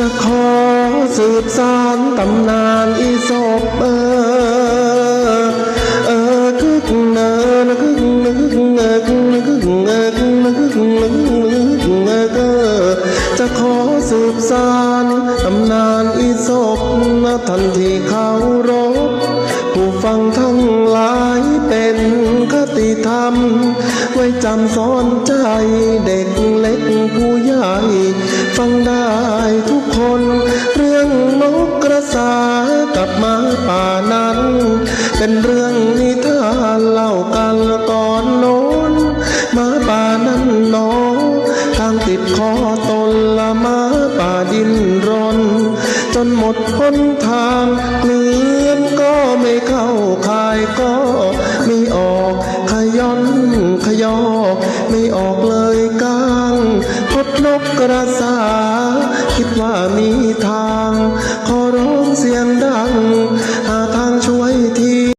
จะขอสืบสานตำนานอีสบเออเออคึกเนอคึกนึกเงอคึกเนอคึกเงอคึกเนอคึกนึกนึกเงอเกอจะขอสืบสานตำนานอีสบนะทันที่เขารบผู้ฟังทั้งหลายเป็นคติธรรม ไว้จำสอนใจเด็กเล็กผู้ใหญ่ นั้น เป็นเรื่องนิทานเล่ากันก่อนโน้นมาป่านั้นหนอทางติดคอตนละมาป่าดินรน จนหมดหนทางเกลือนก็ไม่เข้าคายก็ไม่ออกขย้อนขยอก ไม่ออกเลยก้างพดนกกระสา